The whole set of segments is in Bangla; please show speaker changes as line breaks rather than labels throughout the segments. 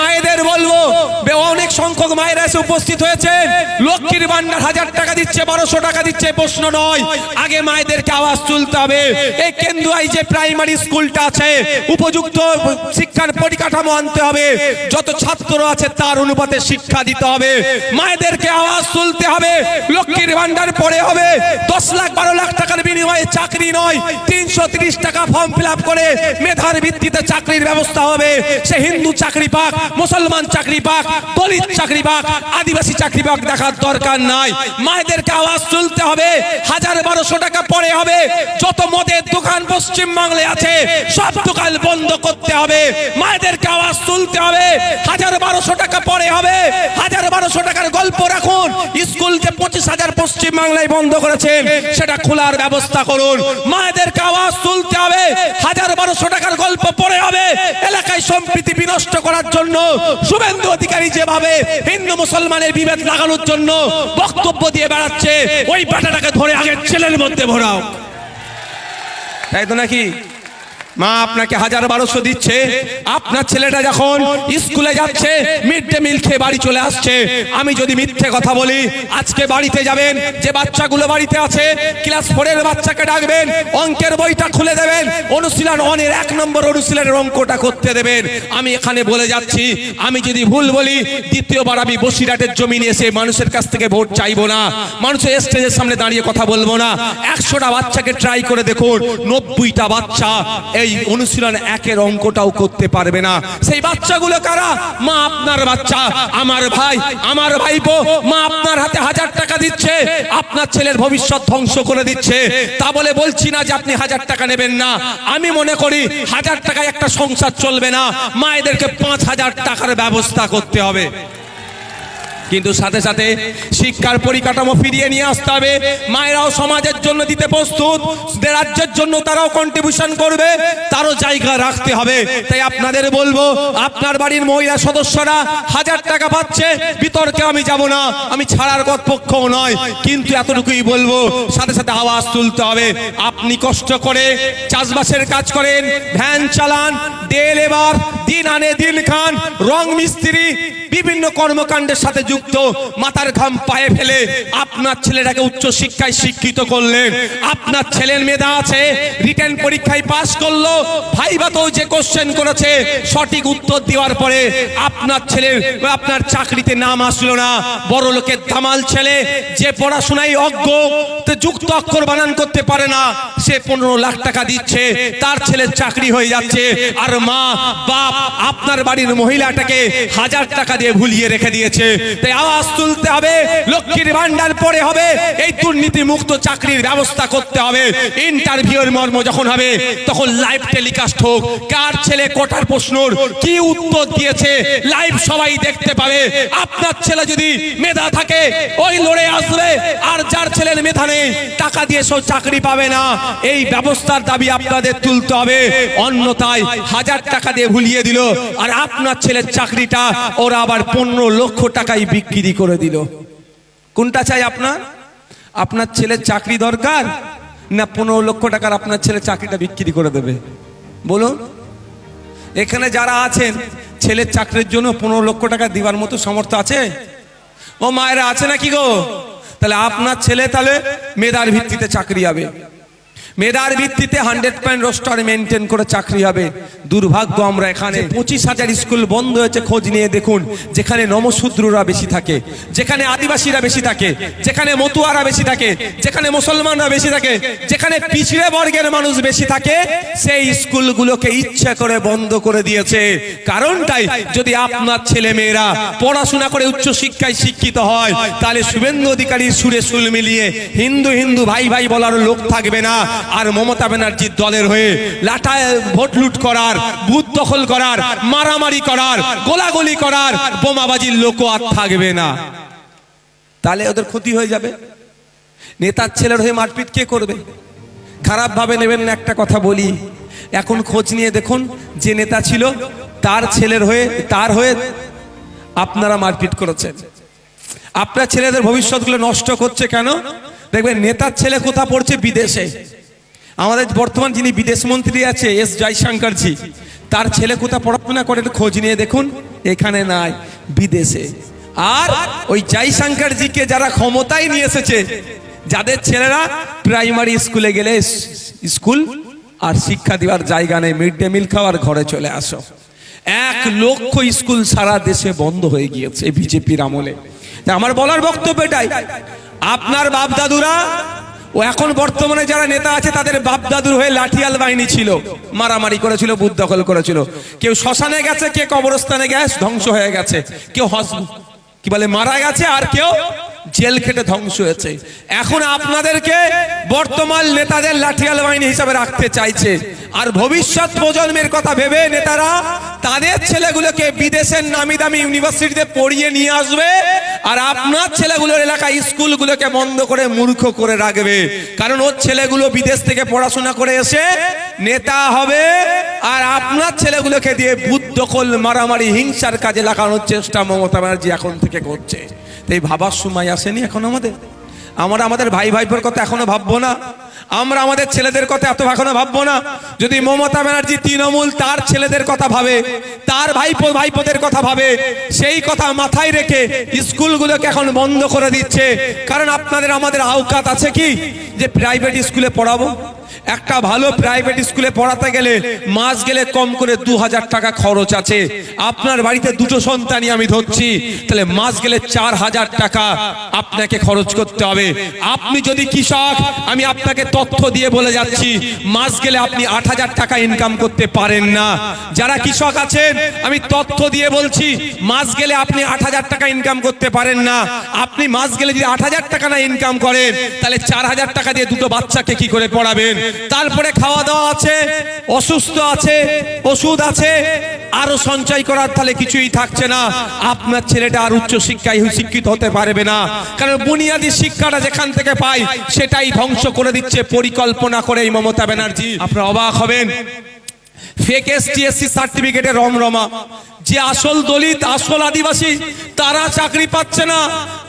মায়েদের বলব অনেক সংখ্যক মায়েরা এসে উপস্থিত হয়েছে। লক্ষ্মীর ভান্ডার হাজার টাকা দিচ্ছে, বারোশো টাকা দিচ্ছে, প্রশ্ন নয়। আগে মায়েদেরকে আওয়াজ তুলতে হবে। এই কেন্দুয়াই যে প্রাইমারি স্কুলটা আছে, উপযুক্ত শিক্ষার পরিকাঠামো আনতে হবে। যত ছাত্র আছে, তার অনুপাতে শিক্ষা দিতে হবে। মায়েদেরকে আওয়াজ তুলতে হবে। লক্ষ্মীর ভান্ডার পরে হবে। দশ লাখ, বারো লাখ টাকার বিনিময়ে চাকরি নয়। তিনশো টাকা ফর্ম ফিল করে মেধার ভিত্তিতে চাকরির ব্যবস্থা হবে। সে হিন্দু চাকরি পাক, মুসলমান চাকরি পাক, দলিত চাকরি পাক, আদিবাসী চাকরি পাক দেখার দরকার নাই। মায়েদেরকে আওয়াজ তুলতে হবে, হাজার বারোশো টাকা পরে হবে। যত মদের দোকান পশ্চিম বাংলায় আছে, সব দোকান বন্ধ করতে হবে। মায়েদেরকে আওয়াজ তুলতে হবে, হাজার বারোশো টাকা পরে হবে। হাজার বারোশো টাকার গল্প রাখুন। স্কুল যে পঁচিশ হাজার পশ্চিম বাংলায় বন্ধ করেছেন, সেটা খোলার ব্যবস্থা করুন। মায়েদেরকে আওয়াজ তুলতে হবে। হাজার বারোশো টাকার গল্প পড়ে হবে। এলাকায় সম্প্রীতি বিনষ্ট করার জন্য, শুভেন্দু অধিকারী যেভাবে হিন্দু মুসলমানের বিভেদ লাগানোর জন্য বক্তব্য দিয়ে বেড়াচ্ছে, ওই বেটাটাকে ধরে আগে ছেলের মধ্যে ভরাও। তাই তো নাকি? মা আপনাকে হাজার বারোশো দিচ্ছে। আপনার ছেলেটা যখন স্কুলে যাচ্ছে মিড ডে মিল খেয়ে বাড়ি চলে আসছে। আমি যদি মিথ্যে কথা বলি, আজকে বাড়িতে যাবেন, যে বাচ্চাগুলো বাড়িতে আছে ক্লাস ফোরের বাচ্চাকে ডাকবেন, অঙ্কের বইটা খুলে দেবেন, অনুশীলন অনের এক নম্বর অনুশীলনের অঙ্কটা করতে দেবেন। আমি এখানে বলে যাচ্ছি, আমি যদি ভুল বলি, দ্বিতীয়বার আমি বসিরহাটের জমি নিয়ে এসে মানুষের কাছ থেকে ভোট চাইব না। মানুষের স্টেজের সামনে দাঁড়িয়ে কথা বলব না। একশোটা বাচ্চাকে ট্রাই করে দেখুন, নব্বইটা বাচ্চা এই অনুশীলন একের অঙ্কটাও করতে পারবে না। সেই বাচ্চাগুলো কারা? মা আপনার বাচ্চা, আমার ভাই, আমার ভাইপো, মা আপনার হাতে হাজার টাকা দিচ্ছে, আপনার ছেলের ভবিষ্যৎ ধ্বংস করে দিচ্ছে। তা বলে বলছি না যে আপনি হাজার টাকা নেবেন না। আমি মনে করি হাজার টাকায় একটা সংসার চলবে না। মায়েদেরকে পাঁচ হাজার টাকার ব্যবস্থা করতে হবে। কিন্তু সাথে সাথে শিক্ষার পরিকাঠামো ফিরিয়ে নিয়ে আসতে হবে। মায়েরাও সমাজের জন্য দিতে প্রস্তুত রাজ্যের জন্য তারাও কন্ট্রিবিউশন করবে, তারও জায়গা রাখতে হবে। তাই আপনাদের বলব, আপনার বাড়ির মহিলা সদস্যরা হাজার টাকা পাচ্ছে, বিতর্কে আমি যাব না, আমি ছাড়ার পক্ষও নয়। কিন্তু এতটুকুই বলব, সাথে সাথে আওয়াজ তুলতে হবে। আপনি কষ্ট করে চাষবাসের কাজ করেন, ভ্যান চালান ডে লেবার দিন আনে দিন খান, রং মিস্ত্রি বিভিন্ন কর্মকাণ্ডের সাথে যুক্ত, মাথার ঘাম পায়ে ফেলে আপনার ছেলেটাকে উচ্চ শিক্ষায় শিক্ষিত করলেন। আপনার ছেলের মেধা আছে রিটার্ন পরীক্ষায় পাশ করল ভাইবাতেও যে কোশ্চেন করেছে, সঠিক উত্তর দেওয়ার পরে আপনার ছেলের আপনার চাকরিতে নাম আসলো না। বড় লোকের ধামাল ছেলে, যে পড়াশোনায় অজ্ঞ যুক্ত অক্ষর বানান করতে পারে না, সে পনেরো লাখ টাকা দিচ্ছে, তার ছেলের চাকরি হয়ে যাচ্ছে, আর মা, বাপ, আপনার বাড়ির মহিলাটাকে হাজার টাকা দিয়ে ভুলিয়ে রেখে দিয়েছে। তাই আওয়াজ তুলতে হবে, লক্ষ্মীর ভান্ডার পরে হবে, এই দুর্নীতি মুক্ত চাকরির ব্যবস্থা করতে হবে। ইন্টারভিউর মর্ম যখন হবে, তখন লাইভ টেলিকাস্ট হোক। কার ছেলে কোটার প্রশ্নর কি উত্তর দিয়েছে লাইভ সবাই দেখতে পাবে। আপনার ছেলে যদি মেধা থাকে, ওই লড়ে আসবে। আর যার ছেলের মেধা নেই, টাকা দিয়ে সব চাকরি পাবে না। এই ব্যবস্থার দাবি আপনাদের তুলতে হবে। অন্যথায় হাজার টাকা দিয়ে ভুলিয়ে দিল। আর আপনার ছেলের চাকরিটা ওরা আবার পনেরো লক্ষ টাকায় বিক্রি করে দিল। কোনটা চাই আপনার? আপনার ছেলের চাকরি দরকার না পনেরো লক্ষ টাকার আপনার ছেলে চাকরিটা বিক্রি করে দেবে? বলুন। এখানে যারা আছেন, ছেলের চাকরির জন্য পনেরো লক্ষ টাকা দিবার মতো সামর্থ্য আছে? ও মায়েরা আছে নাকি গো? তাহলে আপনার ছেলে তাহলে মেধার ভিত্তিতে চাকরি হবে। মেধার ভিত্তিতে হান্ড্রেড পয়েন্ট রোস্টার মেনটেন করে চাকরি হবে। দুর্ভাগ্য আমরা এখানে পঁচিশ হাজার স্কুল বন্ধ হয়েছে, খোঁজ নিয়ে দেখুন, যেখানে নমশূদ্ররা বেশি থাকে, যেখানে আদিবাসীরা বেশি থাকে, যেখানে মতুয়ারা বেশি থাকে, যেখানে মুসলমানরা বেশি থাকে, যেখানে পিছড়ে বর্গের মানুষ বেশি থাকে, সেই স্কুলগুলোকে ইচ্ছা করে বন্ধ করে দিয়েছে। কারণটাই যদি আপনার ছেলে মেয়েরা পড়াশোনা করে উচ্চ শিক্ষায় শিক্ষিত হয়, তাহলে শুভেন্দু অধিকারীর সুরে সুল মিলিয়ে হিন্দু হিন্দু ভাই ভাই বলার লোক থাকবে না। আর মমতা ব্যানার্জির দলের হয়ে লাটায় ভোট লুট করার, বুথ দখল করার, মারামারি করার, গোলাগুলি করার, বোমাবাজির লোকও আর থাকবে না। তাহলে ওদের ক্ষতি হয়ে যাবে। নেতার ছেলের হয়ে মারপিট কে করবে? খারাপ ভাবে নেবেন না একটা কথা বলি। এখন খোঁজ নিয়ে দেখুন, যে নেতা ছিল, তার ছেলের হয়ে, তার হয়ে আপনারা মারপিট করেছেন। আপনার ছেলেদের ভবিষ্যৎগুলো নষ্ট করছে কেন? দেখবেন নেতার ছেলে কোথা পড়ছে? বিদেশে। আমাদের বর্তমান যিনি বিদেশ মন্ত্রী আছে এস জয়শঙ্করজি, তার ছেলে কোথা পড়াশোনা করে খোঁজ নিয়ে দেখুন, এখানে নাই, বিদেশে। আর ওই জয়শঙ্করজিকে যারা ক্ষমতায় নিয়ে এসেছে, যাদের ছেলেরা প্রাইমারি স্কুলে গেলে স্কুল আর শিক্ষা দেওয়ার জায়গা নেই, মিড ডে মিল খাওয়ার ঘরে চলে আসো। এক লক্ষ স্কুল সারা দেশে বন্ধ হয়ে গিয়েছে বিজেপির আমলে। আমার বলার বক্তব্য এটাই, আপনার বাপ দাদুরা ও এখন বর্তমানে যারা নেতা আছে, তাদের বাপ দাদুর হয়ে লাঠিয়াল বাহিনী ছিল, মারামারি করেছিল বুথ দখল করেছিল। কেউ শ্মশানে গেছে, কে কবরস্থানে গেছে ধ্বংস হয়ে গেছে। কেউ হস কি বলে, মারা গেছে, আর কেউ জেল খেটে ধ্বংস হয়েছে। এখন আপনাদেরকে বর্তমান নেতাদের লাঠিয়াল বাহিনী হিসাবে রাখতে চাইছে। আর ভবিষ্যৎ প্রজন্মের কথা ভেবে নেতারা তাদের ছেলেগুলোকে বিদেশের নামি দামি ইউনিভার্সিটিতে পড়িয়ে নিয়ে আসবে। আর আপনার ছেলেগুলোর এলাকায় স্কুলগুলোকে বন্ধ করে মূর্খ করে রাখবে। কারণ ওর ছেলেগুলো বিদেশ থেকে পড়াশোনা করে এসে নেতা হবে, আর আপনার ছেলেগুলোকে দিয়ে বুদ্ধ কল মারামারি, হিংসার কাজে লাগানোর চেষ্টা মমতা ব্যানার্জি এখন থেকে করছে। তাই ভাবার সময় আসেনি এখন আমাদের? আমরা আমাদের ভাই ভাইপোর কথা এখনও ভাববো না। আমরা আমাদের ছেলেদের কথা এত এখনও ভাববো না। যদি মমতা ব্যানার্জি তৃণমূল তার ছেলেদের কথা ভাবে, তার ভাইপো, ভাইপোদের কথা ভাবে, সেই কথা মাথায় রেখে স্কুলগুলোকে এখন বন্ধ করে দিচ্ছে। কারণ আপনাদের আমাদের আওকাত আছে কি? যে প্রাইভেট স্কুলে পড়াবো। একটা ভালো প্রাইভেট স্কুলে পড়াতে গেলে মাস গেলে কম করে দু হাজার টাকা খরচ আছে। আপনার বাড়িতে দুটো সন্তানই আমি ধরছি, তাহলে মাস গেলে চার হাজার টাকা আপনাকে খরচ করতে হবে। আপনি যদি কৃষক, আমি আপনাকে তথ্য দিয়ে বলে যাচ্ছি, মাস গেলে আপনি আট হাজার টাকা ইনকাম করতে পারেন না। যারা কৃষক আছেন, আমি তথ্য দিয়ে বলছি, মাস গেলে আপনি আট হাজার টাকা ইনকাম করতে পারেন না। আপনি মাস গেলে যদি আট হাজার টাকা না ইনকাম করেন, তাহলে চার হাজার টাকা দিয়ে দুটো বাচ্চাকে কি করে পড়াবেন? তারপরে খাওয়া দাওয়া আছে, অসুস্থ আছে, ওষুধ আছে, আরও সঞ্চয় করার তাহলে কিছুই থাকছে না। আপনার ছেলেটা আর উচ্চ শিক্ষায় শিক্ষিত হতে পারবে না। কারণ বুনিয়াদী শিক্ষাটা যেখান থেকে পাই সেটাই ধ্বংস করে দিচ্ছে পরিকল্পনা করে এই মমতা ব্যানার্জি। আপনারা অবাক হবেন। ফেক এসটিএসসি সার্টিফিকেটে রমরমা। যে আসল দলিত, আসল আদিবাসী, তারা চাকরি পাচ্ছে না।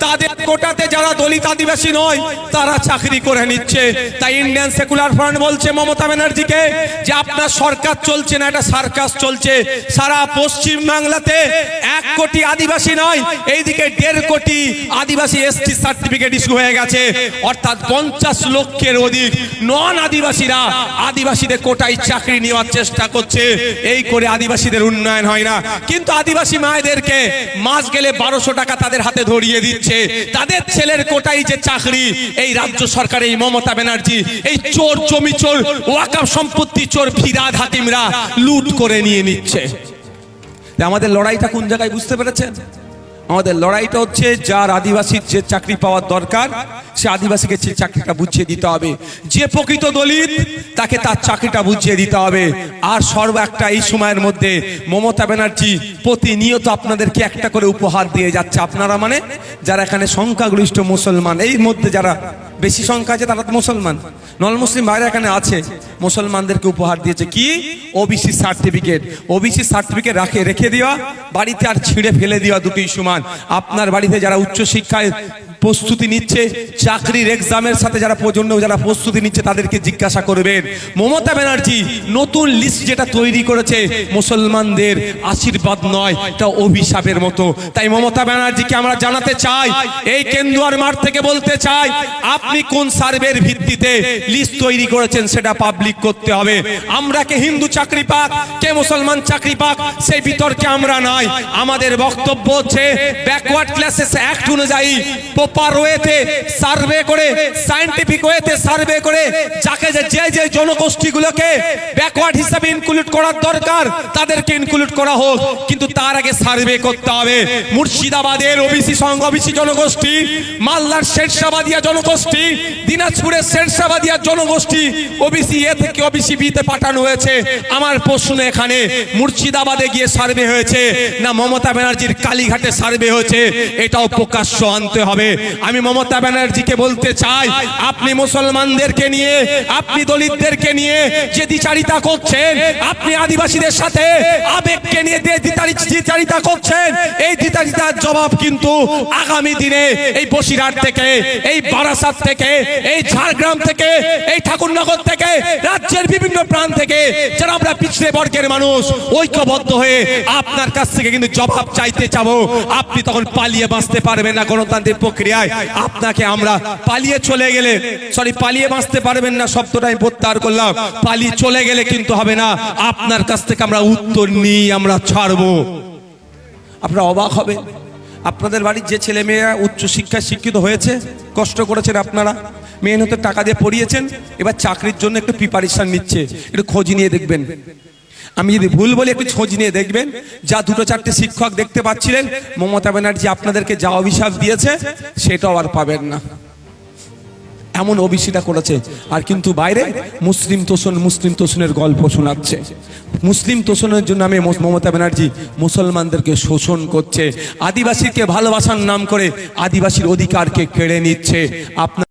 তাদের কোটাতে যারা দলিত আদিবাসী নয়, তারা চাকরি করে নিচ্ছে। তাই ইন্ডিয়ান সেকুলার ফ্রন্ট বলছে মমতা ব্যানার্জিকে যে আপনার সরকার চলছে না, এটা সার্কাস চলছে। সারা পশ্চিম বাংলাতে এক কোটি আদিবাসী নয়, এইদিকে দেড় কোটি আদিবাসী এসটি সার্টিফিকেট ইস্যু হয়ে গেছে। অর্থাৎ পঞ্চাশ লক্ষের অধিক নন আদিবাসীরা আদিবাসীদের কোটায় চাকরি নেওয়ার চেষ্টা করছে। এই করে আদিবাসীদের উন্নয়ন হয় না। কিন্তু আদিবাসী মায়েদেরকে মাস গেলে বারোশো টাকা তাদের হাতে ধরিয়ে দিচ্ছে। তাদের ছেলের কোটাই যে চাকরি, এই রাজ্য সরকার, এই মমতা ব্যানার্জি, এই চোর জমি চোর ওয়াকাম সম্পত্তি চোর, ফিরাদ হাকিমরা লুট করে নিয়ে নিচ্ছে। আমাদের লড়াইটা কোন জায়গায় বুঝতে পেরেছেন? আমাদের লড়াইটা হচ্ছে যার আদিবাসীর যে চাকরি পাওয়ার দরকার, সে আদিবাসীকে সে চাকরিটা বুঝিয়ে দিতে হবে। যে প্রকৃত দলিত, তাকে তার চাকরিটা বুঝিয়ে দিতে হবে। আর সর্ব একটা এই সময়ের মধ্যে মমতা ব্যানার্জি প্রতিনিয়ত আপনাদেরকে একটা করে উপহার দিয়ে যাচ্ছে। আপনারা মানে যারা এখানে সংখ্যাগরিষ্ঠ মুসলমান, এই মধ্যে যারা বেশি সংখ্যা আছে, তারা তো মুসলমান। নন মুসলিম ভাইরা এখানে আছে। মুসলমানদেরকে উপহার দিয়েছে কি? ওবিসি সার্টিফিকেট ওবিসি সার্টিফিকেট রাখে, রেখে দেওয়া বাড়িতে আর ছিঁড়ে ফেলে দেওয়া দুটোই সমান। আপনার বাড়িতে যারা উচ্চ শিক্ষায় প্রস্তুতি নিচ্ছে, চাকরির এক্সামের সাথে যারা প্রজন্ম, যারা প্রস্তুতি নিচ্ছে, তাদেরকে জিজ্ঞাসা করবেন। মমতা ব্যানার্জি, নতুন লিস্ট যেটা তৈরি করেছে, মুসলমানদের আশীর্বাদ নয়, এটা অভিশাপের মতো। তাই মমতা ব্যানার্জিকে আমরা জানাতে চাই, এই কেন্দুয়ার মাঠ থেকে বলতে চাই, আপনি কোন সার্ভের ভিত্তিতে লিস্ট তৈরি করেছেন সেটা পাবলিক করতে হবে। আমরা কে হিন্দু চাকরি পাক, কে মুসলমান চাকরি পাক, সেই বিতর্কে আমরা নাই। আমাদের বক্তব্য হচ্ছে ব্যাকওয়ার্ড ক্লাসেস অ্যাক্ট অনুযায়ী প্রপার ওয়েতে সার্ভে করে সায়েন্টিফিক ওয়েতে সার্ভে করে, যাকে যে যে যে জনগোষ্ঠীগুলোকে ব্যাকওয়ার্ড হিসাবে ইনক্লুড করার দরকার, তাদেরকে ইনক্লুড করা হোক। কিন্তু তার আগে সার্ভে করতে হবে। মুর্শিদাবাদের ওবিসি সংঘ, ওবিসি জনগোষ্ঠী, মালদার শেরশাবাদিয়া জনগোষ্ঠী, দিনাজপুরের শেরশাবাদিয়া জনগোষ্ঠী, ওবিসি এ থেকে ওবিসি বিতে পাঠানো হয়েছে। আমার প্রশ্ন এখানে, মুর্শিদাবাদে গিয়ে সার্ভে হয়েছে না মমতা ব্যানার্জির কালীঘাটে সার্ভে হয়েছে? এটাও প্রকাশ্য আনতে হবে। আমি মমতা ব্যানার্জিকে বলতে চাই, আপনি মুসলমানদেরকে নিয়ে, আপনি দলিতদেরকে নিয়ে যে দ্বিচারিতা করছেন, আপনি আদিবাসীদের সাথে আবেগকে নিয়ে দ্বিচারিতা করছেন, এই দ্বিচারিতার জবাব কিন্তু আগামী দিনে এই বসিরহাট থেকে, এই বারাসাত থেকে, এই ঝাড়গ্রাম থেকে, এই ঠাকুরনগর থেকে, রাজ্যের বিভিন্ন প্রান্ত থেকে যারা আমরা পিছড়ে বর্গের মানুষ ঐক্যবদ্ধ হয়ে আপনার কাছ থেকে কিন্তু জবাব চাইতে চাবো। আপনি তখন পালিয়ে বাঁচতে পারবেন না গণতান্ত্রিক প্রক্রিয়ায় আপনাকে আমরা পালিয়ে চলে গেলে সরি পালিয়ে বাঁচতে পারবেন না শব্দটা আমি প্রত্যাহার করলাম। পালিয়ে চলে গেলে কিন্তু হবে না। আপনার কাছ থেকে আমরা উত্তর নিই, আমরা ছাড়বো। আপনারা অবাক হবে আপনাদের বাড়ির যে ছেলে মেয়েরা উচ্চ শিক্ষায় শিক্ষিত হয়েছে, কষ্ট করেছেন আপনারা। মেহনতে টাকা দিয়ে পড়িয়েছেন, এবার চাকরির জন্য একটু প্রিপারেশন নিচ্ছে। একটু খোঁজ নিয়ে দেখবেন। আমি যদি ভুল বলি, একটু খোঁজ নিয়ে দেখবেন। যা দুটো চারটে শিক্ষক দেখতে পাচ্ছিলেন, মমতা ব্যানার্জি আপনাদেরকে যা অভিশাপ দিয়েছে, সেটাও আর পাবেন না। এমন ওবিসিটা করেছে। আর কিন্তু বাইরে মুসলিম তোষণ, মুসলিম তোষণের গল্প শোনাচ্ছে। মুসলিম তোষণের জন্য আমি মমতা ব্যানার্জি মুসলমানদেরকে শোষণ করছে। আদিবাসীকে ভালোবাসার নাম করে আদিবাসীর অধিকারকে কেড়ে নিচ্ছে। আপনার